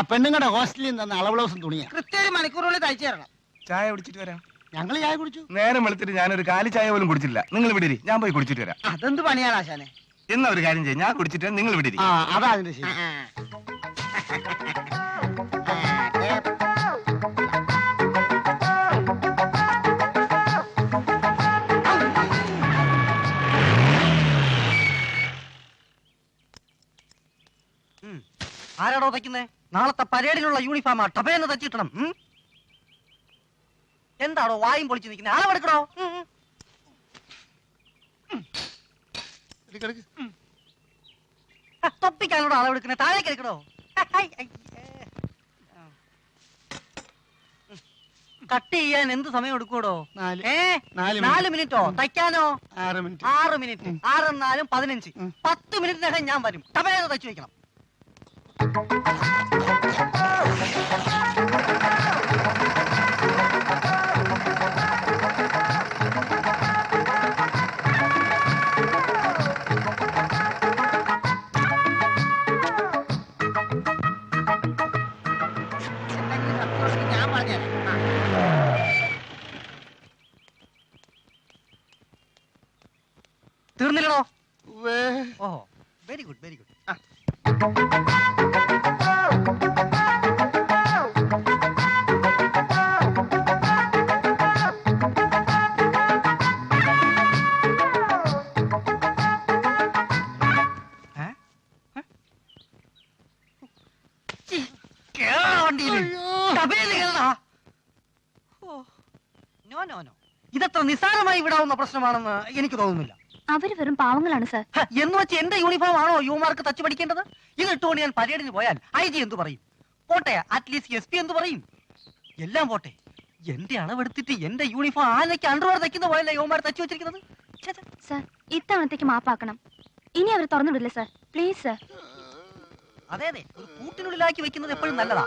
ആ പെണ്ണുങ്ങളുടെ ഹോസ്റ്റലിൽ നിന്ന് അളവ് ബ്ലൗസും തുണിയാ. കൃത്യ ഒരു മണിക്കൂറുള്ളിൽ തയ്ച്ചു തരണം. ചായ കുടിച്ചിട്ട് വരാം. ഞങ്ങൾ ചായ കുടിച്ചു. നേരം വെളുത്തിട്ട് ഒരു കാലി ചായ പോലും കുടിച്ചില്ല നിങ്ങൾ വിടിരി ഞാൻ പോയി കുടിച്ചിട്ട് വരാം. അതെന്ത് പണിയാണ് ആശാനെ? എന്നാ ഒരു കാര്യം ചെയ്യാം. ഞാൻ കുടിച്ചിട്ട് നിങ്ങൾ വിടിരി ആ അതാ അതിന്റെ ശരി. ആരാടോ തയ്ക്കുന്നേ? നാളത്തെ പരേഡിലുള്ള യൂണിഫോമാ ടബേന്ന് തച്ചിട്ടണം? എന്താണോ വായും പൊളിച്ച് നിൽക്കുന്നത് അളവെടുക്കണോ. ആ, തൊപ്പിക്കാനോട് അളവെടുക്കണേ താഴേക്ക് എടുക്കണോ. ആ. കട്ട് ചെയ്യാൻ എന്ത് സമയം എടുക്കൂടോ നാല്. മിനിറ്റോ. തയ്ക്കാനോ? ആറ് മിനിറ്റ്. ആറ് മിനിറ്റ്. പതിനഞ്ച്. പത്ത് മിനിറ്റിനകം ഞാൻ വരും. ടപേന്ന് തച്ചു വെക്കണം. തീർന്നില്ലടോ. ഉവ്വേ. ഓഹോ വെരി ഗുഡ് വെരി ഗുഡ് ഇതത്ര നിസ്സാരമായി വിടാവുന്ന പ്രശ്നമാണെന്ന് എനിക്ക് തോന്നുന്നില്ല. അവർ വെറും പാവങ്ങളാണ് സർ എന്ന് വെച്ച് എന്റെ യൂണിഫോം ആണോ യുവമാർക്ക് തച്ചു പഠിക്കേണ്ടത്? ഇത് ഇട്ടുകൊണ്ട് ഞാൻ പരേഡിന് പോയാൽ ഐ ജി എന്ത് പറയും? പോട്ടെ അറ്റ്ലീസ്റ്റ് എസ് പി എന്ത് പറയും? എല്ലാം പോട്ടെ. എന്റെ അളവെടുത്തിട്ട് എന്റെ യൂണിഫോം ആനയ്ക്ക് അണ്ടർവെയർ തയ്ക്കുന്ന പോയല്ലേ യുവമാർ തച്ചു വെച്ചിരിക്കുന്നത്? സർ ഇത്തവണത്തേക്ക് മാപ്പാക്കണം. ഇനി അവർ തുറന്നു വിടില്ല സർ പ്ലീസ് സർ അതെ അതെ. ഒരു കൂട്ടിനുള്ളിലാക്കി വെക്കുന്നത് എപ്പോഴും നല്ലതാ.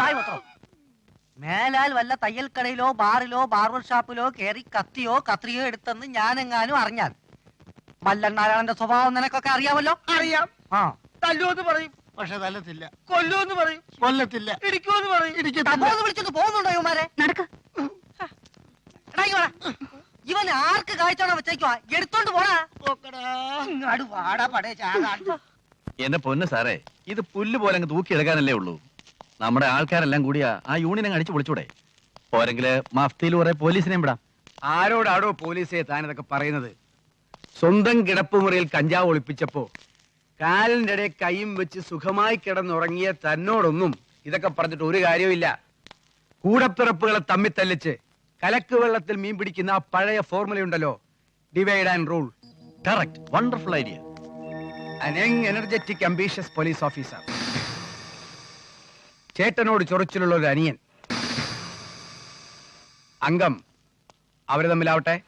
വായ മാത്രം. മേലാൽ വല്ല തയ്യൽ കടയിലോ ബാറിലോ ബാർബർ ഷാപ്പിലോ കയറി കത്തിയോ കത്രിയോ എടുത്തെന്ന് ഞാനെങ്ങാനും അറിഞ്ഞാൽ മല്ലണ്ണാരാളന്റെ സ്വഭാവം നിനക്കൊക്കെ അറിയാമല്ലോ? അറിയാം. ആ. തല്ലുവെന്ന് പറയും. പക്ഷെ തല്ലത്തില്ല. കൊല്ലുമെന്ന് പറയും. കൊല്ലത്തില്ല. ഇടിക്കുമെന്ന് പറയും. ഇടിക്കത്തില്ല. തപോന്ന് വിളിച്ചൊന്ന് പോകുന്നുണ്ടോ ഇവന്മാരെ? നടക്ക്. എടാ, ഇങ്ങ്. ഇവൻ ആർക്ക് കാഴ്ചയാണോ വെച്ചേക്കുവാ? എടുത്തോണ്ട് പോടാ. പോക്കടാ. ഇങ്ങാട് വാടാ പടേ ചാകാൻ എന്റെ പൊന്ന് സാറേ ഇത് പുല്ല് പോലെ അങ്ങ് തൂക്കിയെടുക്കാനല്ലേ ഉള്ളൂ. നമ്മുടെ ആൾക്കാരെല്ലാം കൂടിയാ ആ യൂണിയൻ അടിച്ചു പൊളിച്ചൂടെ? പോരെങ്കിൽ മഫ്തിയിൽ കുറെ പോലീസിനെയും വിടാം. ആരോടാടോ പോലീസെ താനിതൊക്കെ പറയുന്നത്? സ്വന്തം കിടപ്പുമുറിയിൽ കഞ്ചാവ് ഒളിപ്പിച്ചപ്പോ കാലിന്റെ ഇടയിൽ കൈയും വെച്ച് സുഖമായി കിടന്നുറങ്ങിയ തന്നോടൊന്നും ഇതൊക്കെ പറഞ്ഞിട്ട് ഒരു കാര്യമില്ല കൂടപ്പിറപ്പുകളെ തമ്മി തല്ലിച്ച് കലക്ക് വെള്ളത്തിൽ മീൻ പിടിക്കുന്ന ആ പഴയ ഫോർമുലയുണ്ടല്ലോ divide and rule correct wonderful idea young energetic ambitious police officer ചേട്ടനോട് ചൊറിച്ചിലുള്ള ഒരു അനിയൻ. അംഗം. അവർ തമ്മിലാവട്ടെ.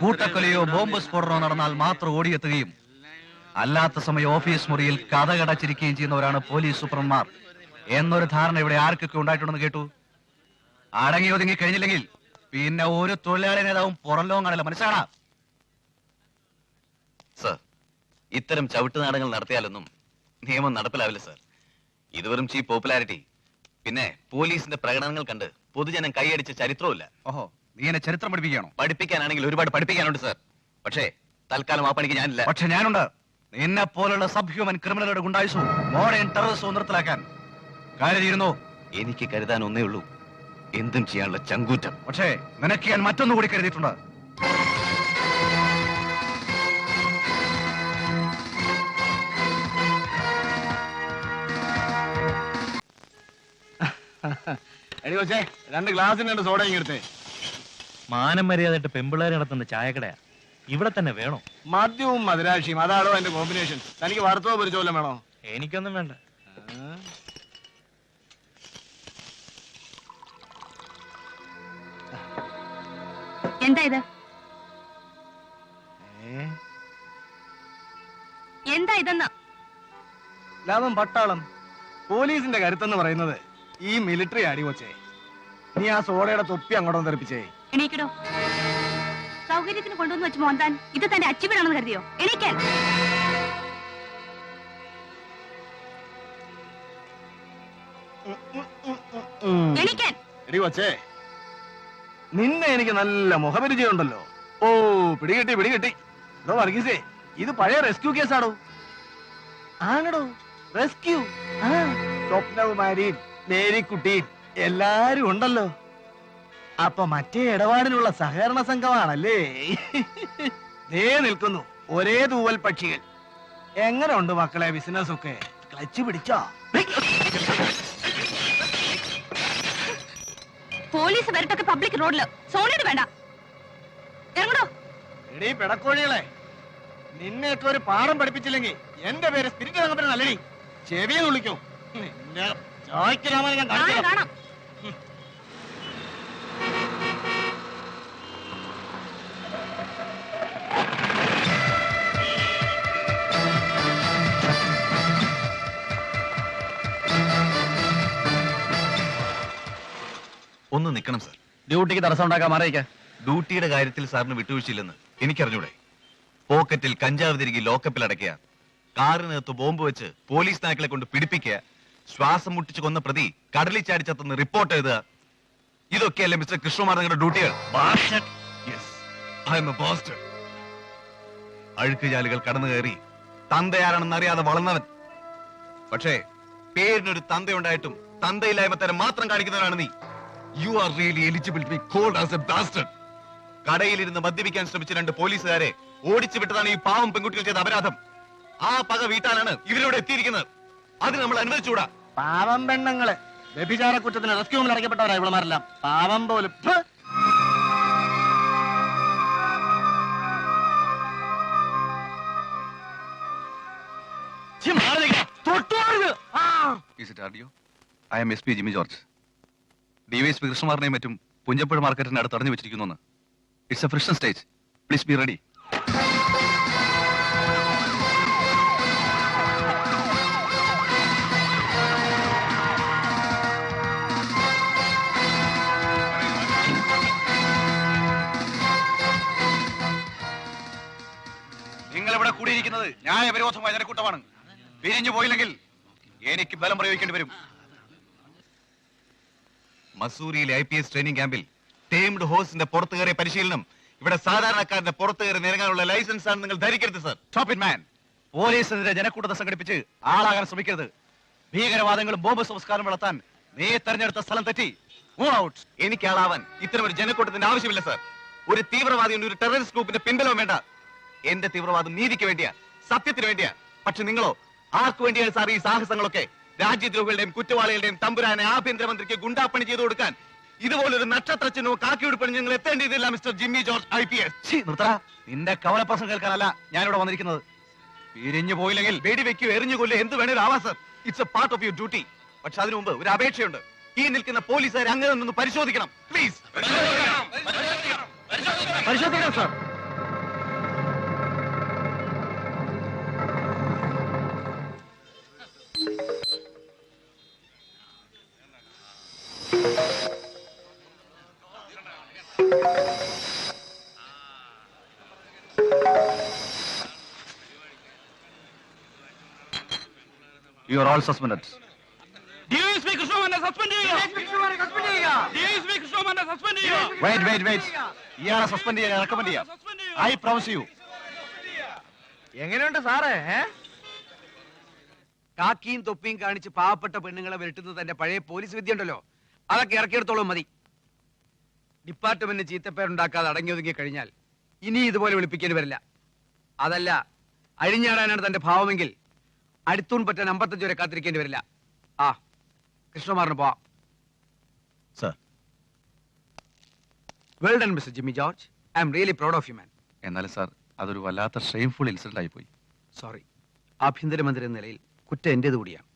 കൂട്ടക്കൊലയോ ബോംബ് സ്ഫോടനമോ നടന്നാൽ മാത്രം ഓടിയെത്തുകയും അല്ലാത്ത സമയം ഓഫീസ് മുറിയിൽ കഥകടച്ചിരിക്കുകയും ചെയ്യുന്നവരാണ് പോലീസ് സൂപ്രന്മാർ. എന്നൊരു ധാരണ ഇവിടെ ആർക്കൊക്കെ ഉണ്ടായിട്ടുണ്ടെന്ന് കേട്ടു? അടങ്ങി ഒതുങ്ങി കഴിഞ്ഞില്ലെങ്കിൽ പിന്നെ ഒരു തൊഴിലാളി നേതാവും പുറംലോകം കാണില്ല മനസ്സാണ സർ ഇത്തരം ചവിട്ടുനാടങ്ങൾ നടത്തിയാലൊന്നും നിയമം നടപ്പിലാവില്ല സർ. ഇത് വെറും ചീപ്പ് പോപ്പുലാരിറ്റി. പിന്നെ പോലീസിന്റെ പ്രകടനങ്ങൾ കണ്ട് പൊതുജനം കൈയടിച്ച ചരിത്രവും ഓഹോ നീ എന്നെ ചരിത്രം പഠിപ്പിക്കുകയാണോ? പഠിപ്പിക്കാനാണെങ്കിൽ ഒരുപാട് പഠിപ്പിക്കാനുണ്ട് സർ. പക്ഷേ തൽക്കാലം ആ പണിക്ക് ഞാനില്ല. പക്ഷെ ഞാനുണ്ട്. നിന്നെ പോലുള്ള സബ് ഹ്യൂമൻ ക്രിമിനലുടെ മോഡേൺ ടെററിസവും നിർത്തലാക്കാൻ. കരുതിയിരുന്നു എനിക്ക് കരുതാൻ ഒന്നേ ഉള്ളൂ. എന്തും ചെയ്യാനുള്ള ചങ്കൂറ്റം. പക്ഷേ നിനക്ക് ഞാൻ മറ്റൊന്നുകൂടി കരുതിയിട്ടുണ്ട്. എടി കൊച്ചേ രണ്ട് ഗ്ലാസിന് രണ്ട് സോഡ ഇങ്ങെടുത്തേ മാനം മര്യാദ പെമ്പിള്ളേർ നടത്തുന്ന ചായക്കടയാ. ഇവിടെ തന്നെ വേണോ? മദ്യവും മധുരാക്ഷിയും അതാണോ എന്റെ കോമ്പിനേഷൻ തനിക്ക് വറുത്തോ പൊരിച്ചോ വല്ലതും വേണോ? എനിക്കൊന്നും വേണ്ട. എന്താ ഇത്? എന്താ ലാഭം പട്ടാളം. പോലീസിന്റെ കരുത്തെന്ന് പറയുന്നത് ഈ മിലിറ്ററി അടിവച്ചേ നീ ആ സോഡയുടെ തൊപ്പി അങ്ങോട്ടൊന്ന് തെറിപ്പിച്ചേ. എണീക്കടോ. സൗകര്യത്തിന് കൊണ്ടുവന്ന് വെച്ച് മോന്താൻ ഇത് തന്റെ അച്ചിവിടാണെന്ന് കരുതിയോ? എണീക്കാൻ. എണീക്കാൻ. നിന്നെ എനിക്ക് നല്ല മുഖപരിചയമുണ്ടല്ലോ. ഓ പിടികിട്ടി പിടികിട്ടി. എടോ വർഗീസേ ഇത് പഴയ റെസ്ക്യൂ കേസാണോ ആണടോ റെസ്ക്യൂ. സ്വപ്നകുമാരിയും മേരിക്കുട്ടിയും എല്ലാരും ഉണ്ടല്ലോ. അപ്പൊ മറ്റേ ഇടപാടിനുള്ള സഹകരണ സംഘമാണല്ലേ? ദേ നിൽക്കുന്നു. ഒരേ തൂവൽ പക്ഷികൾ. എങ്ങനെ ഉണ്ട് മക്കളെ ബിസിനസ് ഒക്കെ ക്ലച്ച് പിടിച്ചോ? പോലീസ് വരട്ടൊക്കെ പബ്ലിക് റോഡിൽ സോണിയുടെ വേണ്ട. ഇറങ്ങടോ. എടീ പിടക്കോഴികളെ നിന്നെയൊക്കെ ഒരു പാഠം പഠിപ്പിച്ചില്ലെങ്കിൽ എന്റെ പേര് സ്പിരിറ്റ് നല്ലടി ചെവിയെ വിളിക്കും നിന്നെ ചോയ്ക്കലാമനെ ഞാൻ കാണിച്ചു തരാം. കാണാം. നിൽക്കണം സാർ. ഡ്യൂട്ടിക്ക് തടസ്സം ഉണ്ടാക്കാൻ മാറിയിക്ക ഡ്യൂട്ടിയുടെ കാര്യത്തിൽ സാറിന് വിട്ടുവീഴ്ചയില്ലെന്ന് എനിക്കറിഞ്ഞൂടെ. പോക്കറ്റിൽ കഞ്ചാവ് തിരികെ ലോക്കപ്പിൽ അടയ്ക്കുക. കാറിനകത്ത് ബോംബ് വെച്ച് പോലീസ് നായ്ക്കളെ കൊണ്ട് പിടിപ്പിക്കുക. ശ്വാസം മുട്ടിച്ച് കൊന്ന പ്രതി കടലിൽ ചാടിച്ചെത്തുന്ന റിപ്പോർട്ട് എഴുതുക. ഇതൊക്കെയല്ലേ മിസ്റ്റർ കൃഷ്ണകുമാർ നിങ്ങളുടെ ഡ്യൂട്ടികൾ. അഴുക്കുചാലുകൾ കടന്നു കയറി. തന്തയാരാണെന്ന് അറിയാതെ വളർന്നവൻ. പക്ഷേ പേരിനൊരു തന്തയുണ്ടായിട്ടും തന്തയില്ലായ്മ തരം മാത്രം കാണിക്കുന്നവനാണ് നീ. You are really eligible to be called as a bastard കടയിലിരുന്ന് മദ്യപിക്കാൻ ശ്രമിച്ച രണ്ട് പോലീസുകാരെ ഓടിച്ചു വിട്ടതാണ് ഈ പാവം പെൺകുട്ടികൾ ചെയ്ത അപരാധം. ആ പക വീട്ടാനാണ് ഇവരോട് എത്തിയിരിക്കുന്നത്. അത് നമ്മൾ അനുവദിച്ചുകൂടാ? പാവം പെണ്ണുങ്ങളെ. വ്യഭിചാര കുറ്റത്തിന് റെസ്ക്യൂ റൂമിൽ അടയ്ക്കപ്പെട്ടവരാ ഇവളമാരെല്ലാം പാവം പോലും. Is it audio? I am SP Jimmy George DYSP കൃഷ്ണമാറിനെയും മറ്റും പുഞ്ചപ്പുഴ മാർക്കറ്റിന്റെ അടുത്ത് തടഞ്ഞു വെച്ചിരിക്കുന്നു it's a friction stage please be ready നിങ്ങൾ ഇവിടെ കൂടിയിരിക്കുന്നത് ന്യായവിരോധമായ ജനക്കൂട്ടമാണ്. പിരിഞ്ഞു പോയില്ലെങ്കിൽ എനിക്ക് ബലം പ്രയോഗിക്കേണ്ടി വരും. മസൂരിയിലെ ഐ പി എസ് ട്രെയിനിങ് ക്യാമ്പിൽ ടേംഡ് ഹോഴ്സിന്റെ പുറത്തു കയറിയ പരിശീലനം ഇവിടെ സാധാരണക്കാരന്റെ പുറത്തു കയറി നിരങ്ങാനുള്ള ലൈസൻസ് ആണ് നിങ്ങൾ ധരിക്കരുത് സർ സ്റ്റോപ്പ് ഇറ്റ് മാൻ പോലീസിനെതിരെ ജനക്കൂട്ടത്തെ സംഘടിപ്പിച്ച് ആളാകാൻ ശ്രമിക്കരുത്. ഭീകരവാദങ്ങളും ബോംബ് സംസ്കാരം വളർത്താൻ നീ തെരഞ്ഞെടുത്ത സ്ഥലം തെറ്റി. ഔട്ട് എനിക്ക് ആളാവാൻ ഇത്തരം ഒരു ജനക്കൂട്ടത്തിന്റെ ആവശ്യമില്ല സർ ഒരു തീവ്രവാദിയുടെ ഒരു ടെററിസ്റ്റ് ഗ്രൂപ്പിന്റെ പിൻബലവും വേണ്ട. എന്റെ തീവ്രവാദം നീതിക്ക് വേണ്ടിയാ സത്യത്തിന് വേണ്ടിയാ. പക്ഷെ നിങ്ങളോ ആർക്കു വേണ്ടിയാണ് സാർ ഈ സാഹസങ്ങളൊക്കെ? രാജ്യദ്രോഹികളുടെയും കുറ്റവാളികളുടെയും തമ്പുരാനെ ആഭ്യന്തരമന്ത്രിക്ക് ഗുണ്ടാപ്പണി ചെയ്തു കൊടുക്കാൻ ഇതുപോലൊരു നക്ഷത്ര ചിഹ്നവും കാക്കിയുടുപ്പണി ഞങ്ങൾ എത്തേണ്ടിയതില്ല mister Jimmy George I P S. നിന്റെ കവലപ്രസം കേൾക്കാനല്ല ഞാനിവിടെ വന്നിരിക്കുന്നത്. പിരിഞ്ഞു പോയില്ലെങ്കിൽ വേടി വെടിവെക്കോ എറിഞ്ഞു കൊല്ലോ എന്ത് വേണേലും Awas sir. It's a part of your duty പക്ഷെ അതിനു മുമ്പ് ഒരു അപേക്ഷയുണ്ട്. ഈ നിൽക്കുന്ന പോലീസുകാർ അങ്ങനെ നിന്ന് പരിശോധിക്കണം. പ്ലീസ് പരിശോധിക്കണം sir. You are all wait ഇയാളെ സസ്പെൻഡ് ചെയ്യാൻ റെക്കമെൻഡ് ചെയ്യാം. ഐ പ്രോമിസ് യു എങ്ങനെയുണ്ട് സാറേ ഏ? കാക്കിയും തൊപ്പിയും കാണിച്ച് പാവപ്പെട്ട പെണ്ണുങ്ങളെ വിരട്ടുന്നത് തന്റെ പഴയ പോലീസ് വിദ്യ ഉണ്ടല്ലോ അതൊക്കെ ഇറക്കിയെടുത്തോളം മതി. ഡിപ്പാർട്ട്മെന്റിന് ചീത്തപ്പേരുണ്ടാക്കാതെ അടങ്ങി ഒതുങ്ങി കഴിഞ്ഞാൽ ഇനി ഇതുപോലെ വിളിപ്പിക്കേണ്ടി വരില്ല. അതല്ല അഴിഞ്ഞാടാനാണ് തന്റെ ഭാവമെങ്കിൽ അടുത്തൂൺ പറ്റാൻ അമ്പത്തഞ്ച് വരെ കാത്തിരിക്കേണ്ടി വരില്ല. ആ കൃഷ്ണകുമാറിന് പോവാം. Sir. Well done mister Jimmy George I'm really proud of you man എന്നാലും സാർ അതൊരു വല്ലാത്ത ഷെയിംഫുൾ ഇൻസിഡന്റ് ആയി പോയി സോറി ആഭ്യന്തരമന്ത്രി എന്ന നിലയിൽ കുറ്റം എന്റേത് കൂടിയാണ്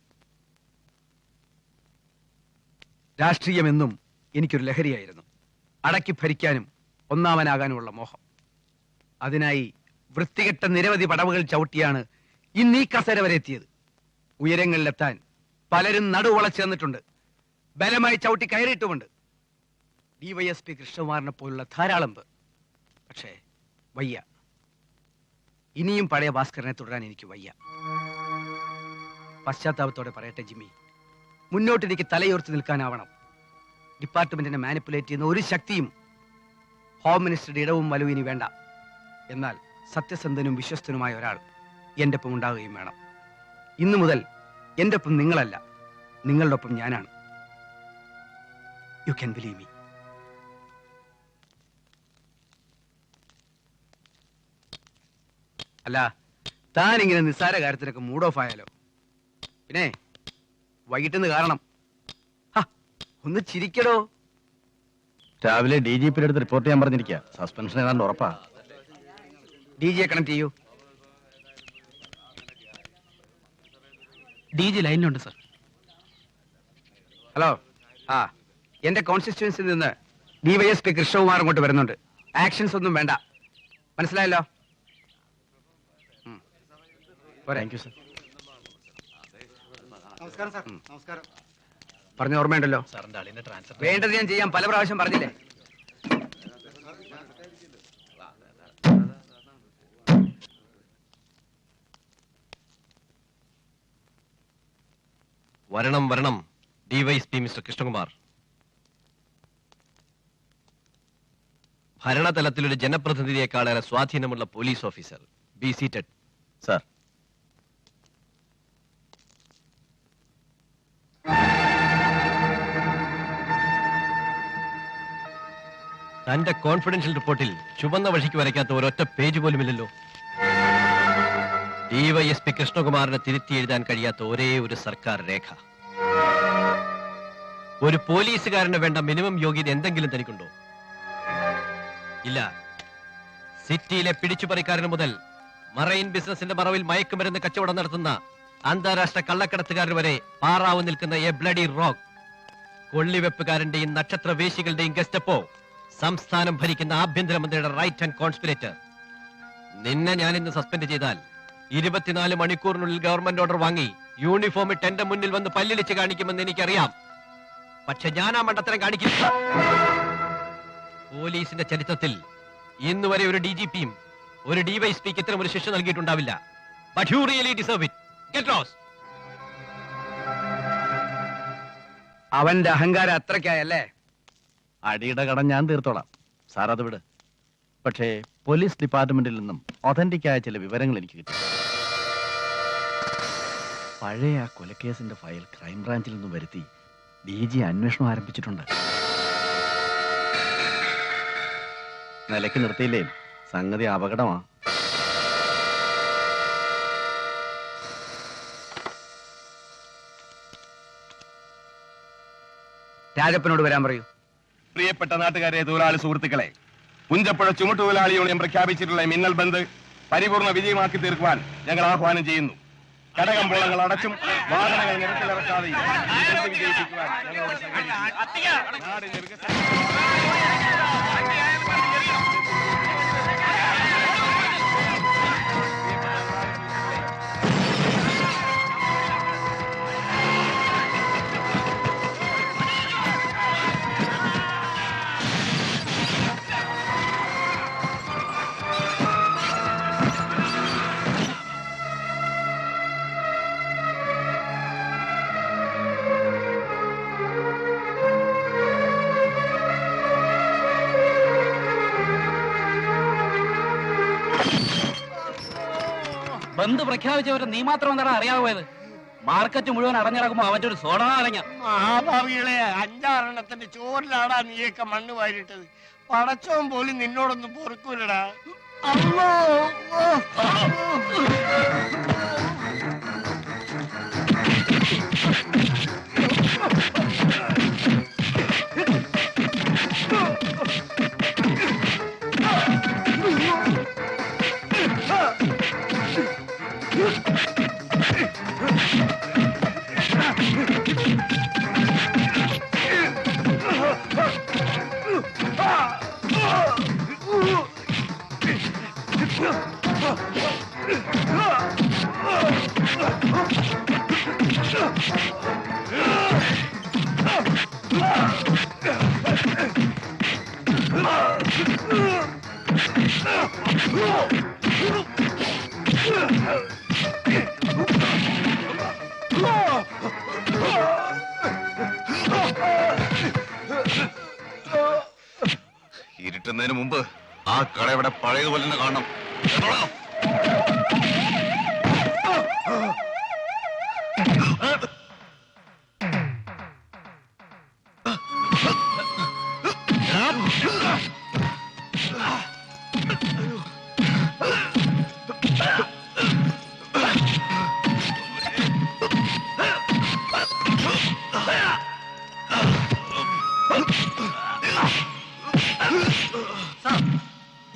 രാഷ്ട്രീയമെന്നും എനിക്കൊരു ലഹരിയായിരുന്നു. അടക്കി ഭരിക്കാനും ഒന്നാമനാകാനുമുള്ള മോഹം. അതിനായി വൃത്തികെട്ട നിരവധി പടവുകൾ ചവിട്ടിയാണ് ഇന്ന് ഈ കസേര വരെ എത്തിയത്. ഉയരങ്ങളിലെത്താൻ പലരും നടുവളച്ച് തന്നിട്ടുണ്ട് ബലമായി ചവിട്ടി കയറിയിട്ടുമുണ്ട്. പി കൃഷ്ണകുമാറിനെ പോലുള്ള ധാരാളം പേർ. പക്ഷേ വയ്യ. ഇനിയും പഴയ ഭാസ്കരനെ തുടരാൻ എനിക്ക് വയ്യ. പശ്ചാത്താപത്തോടെ പറയട്ടെ ജിമ്മി. മുന്നോട്ട് എനിക്ക് തലയോർത്ത് നിൽക്കാനാവണം. ഡിപ്പാർട്ട്മെന്റിനെ മാനിപ്പുലേറ്റ് ചെയ്യുന്ന ഒരു ശക്തിയും ഹോം മിനിസ്റ്ററുടെ ഇടവും വലുവിനി വേണ്ട. എന്നാൽ സത്യസന്ധനും വിശ്വസ്തനുമായ ഒരാൾ. എന്റെ ഒപ്പം ഉണ്ടാവുകയും വേണം. ഇന്നു മുതൽ എന്റെ ഒപ്പം നിങ്ങളല്ല നിങ്ങളുടെ ഒപ്പം ഞാനാണ്. യു ക്യാൻ ബിലീവ് മീ അല്ല താൻ ഇങ്ങനെ നിസ്സാര കാര്യത്തിനൊക്കെ മൂഡ് ഓഫ് ആയാലോ? പിന്നെ വൈകിട്ടെന്ന് കാരണം. ഒന്ന് ചിരിക്കടോ. രാവിലെ ഡി ജി പിയുടെ അടുത്ത് റിപ്പോർട്ട് ചെയ്യാൻ പറഞ്ഞിരിക്കുക സസ്പെൻഷൻ ഏതാണ്ട് ഉറപ്പാ. ഡി ജിയെ കണക്ട് ചെയ്യൂ. ഡി ജി ലൈനിലുണ്ട് സർ. ഹലോ. ആ എന്റെ കോൺസ്റ്റിറ്റ്യുവൻസിൽ നിന്ന് D Y S P Krishnakumar അങ്ങോട്ട് വരുന്നുണ്ട്. ആക്ഷൻസ് ഒന്നും വേണ്ട. മനസ്സിലായല്ലോ. Thank you sir. പറഞ്ഞ ഓർമ്മയുണ്ടല്ലോ. സാറിന്റെ അളിന്റെ ട്രാൻസ്ഫർ വേണ്ടത് ഞാൻ ചെയ്യാൻ പല പ്രാവശ്യം പറഞ്ഞില്ലേ? വരണം വരണം. DYSP mister Krishnakumar. ഭരണതലത്തിലൊരു ജനപ്രതിനിധിയെക്കാളേറെ സ്വാധീനമുള്ള police officer. Be seated sir തന്റെ കോൺഫിഡൻഷ്യൽ റിപ്പോർട്ടിൽ ചുവന്ന വഴിക്ക് വരയ്ക്കാത്ത ഒരൊറ്റ പേജ് പോലുമില്ലല്ലോ. ഡിവൈഎസ്പി കൃഷ്ണകുമാറിനെ തിരുത്തി എഴുതാൻ കഴിയാത്ത ഒരേ ഒരു സർക്കാർ രേഖ. ഒരു പോലീസുകാരന് വേണ്ട മിനിമം യോഗ്യത എന്തെങ്കിലും തനിക്കുണ്ടോ? ഇല്ല. സിറ്റിയിലെ പിടിച്ചുപറിക്കാരന് മുതൽ മറൈൻ ബിസിനസിന്റെ മറവിൽ മയക്കുമരുന്ന് കച്ചവടം നടത്തുന്ന അന്താരാഷ്ട്ര കള്ളക്കടത്തുകാരൻ വരെ പാറാവ് നിൽക്കുന്ന എ ബ്ലഡി റോക്ക് കൊള്ളിവെപ്പുകാരന്റെയും നക്ഷത്ര വേശികളുടെയും ഗസ്റ്റപ്പോ സംസ്ഥാനം ഭരിക്കുന്ന ആഭ്യന്തരമന്ത്രിയുടെ റൈറ്റ് ആൻഡ് കോൺസ്പിരേറ്റർ നിന്നെ ഞാൻ ഇന്ന് സസ്പെൻഡ് ചെയ്താൽ ഇരുപത്തിനാല് മണിക്കൂറിനുള്ളിൽ ഗവൺമെന്റ് ഓർഡർ വാങ്ങി. യൂണിഫോം ഇട്ട് എന്റെ മുന്നിൽ വന്ന് പല്ലിളിച്ച് കാണിക്കുമെന്ന് എനിക്കറിയാം. പക്ഷെ ഞാൻ ആ മണ്ടത്തരം കാണിക്കില്ല. പോലീസിന്റെ ചരിത്രത്തിൽ ഇന്ന് വരെ ഒരു ഡി ജി പിയും ഒരു ഡിവൈഎസ്പിക്ക് ഇത്തരം ഒരു ശിക്ഷ നൽകിയിട്ടുണ്ടാവില്ല. But you really deserve it get lost അവന്റെ അഹങ്കാരം അത്രയ്ക്കായല്ലേ? അടിയുടെ കടം ഞാൻ തീർത്തോളാം. സാർ അത് വിട്. പക്ഷേ പോലീസ് ഡിപ്പാർട്ട്മെന്റിൽ നിന്നും ഒതന്റിക് ആയ ചില വിവരങ്ങൾ എനിക്ക് കിട്ടി. പഴയ ആ കൊലക്കേസിന്റെ ഫയൽ ക്രൈംബ്രാഞ്ചിൽ നിന്നും വരുത്തി ഡി ജി അന്വേഷണം ആരംഭിച്ചിട്ടുണ്ട്. നിലയ്ക്ക് നിർത്തിയില്ലേ? സംഗതി അപകടമാ. രാജപ്പനോട് വരാൻ പറയൂ. പ്രിയപ്പെട്ട നാട്ടുകാരെ തൊഴിലാളി സുഹൃത്തുക്കളെ പുഞ്ചപ്പുഴ ചുമട്ടുതൊഴിലാളി യൂണിയൻ പ്രഖ്യാപിച്ചിട്ടുള്ള മിന്നൽ ബന്ദ് പരിപൂർണ വിജയമാക്കി തീർക്കുവാൻ ഞങ്ങൾ ആഹ്വാനം ചെയ്യുന്നു. കടകമ്പോളങ്ങൾ അടച്ചും വാഹനങ്ങൾ നിരത്തിലിറക്കാതെയും വിജയിപ്പിക്കുവാൻ ഞങ്ങളോട് സഹകരിക്കുക. ബന്ദ് പ്രഖ്യാപിച്ചവരെ നീ മാത്രം എന്താണ് അറിയാതെ മാർക്കറ്റ് മുഴുവൻ അടഞ്ഞിറക്കുമ്പോ അവന്റെ ഒരു സോഡ അടഞ്ഞ മഹാഭാവികളെ അഞ്ചാറെണ്ണത്തിന്റെ ചോറിലാടാ നീയൊക്കെ മണ്ണ് വാരിട്ടത് പടച്ചോൻ പോലും നിന്നോടൊന്നും പൊറുക്കൂലടാ. അമ്മോ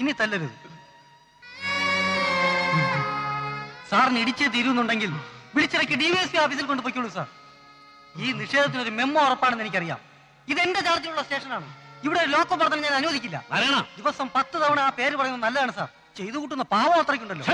ഇനി തല്ലരുത്. സാറിന് ഇടിച്ചേ തീരുന്നുണ്ടെങ്കിൽ വിളിച്ചിറക്കി ഡിവൈഎസ്പി ഓഫീസിൽ കൊണ്ടുപോയിക്കോളൂ സാർ. ഈ നിഷേധത്തിനൊരു മെമ്മോ ഉറപ്പാണെന്ന് എനിക്കറിയാം. ഇത് എന്റെ ചാർജിലുള്ള സ്റ്റേഷനാണ്. ഇവിടെ ലോക്കം പറഞ്ഞാൽ ഞാൻ അനുവദിക്കില്ല. ദിവസം പത്ത് തവണ ആ പേര് പറയുന്നത് നല്ലതാണ് സാർ. ചെയ്തു കൂട്ടുന്ന പാവം അത്രയ്ക്കുണ്ടല്ലോ.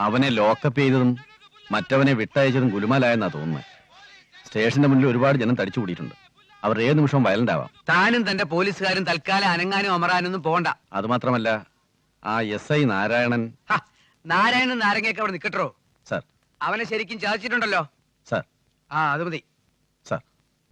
അവനെ ലോക്കപ്പ് ചെയ്തതും മറ്റവനെ വിട്ടയച്ചതും ഗുലുമാലായെന്നാ തോന്നുന്നത് സ്റ്റേഷന്റെ മുന്നിൽ ഒരുപാട് ജനം തടിച്ചു കൂടിയിട്ടുണ്ട്. അവർ ഏത് നിമിഷവും വയലന്റ് ആവാം. താനും തന്റെ പോലീസുകാരും തൽക്കാലം അനങ്ങാനും അമറാനൊന്നും പോകണ്ട. അത് മാത്രമല്ല ആ എസ് ഐ നാരായണൻ നാരായണൻ നാരങ്ങയൊക്കെ അവിടെ നിൽക്കട്ടോ സർ. അവനെ ശരിക്കും ചാദിച്ചിട്ടുണ്ടല്ലോ സർ. ആ അത് മതി.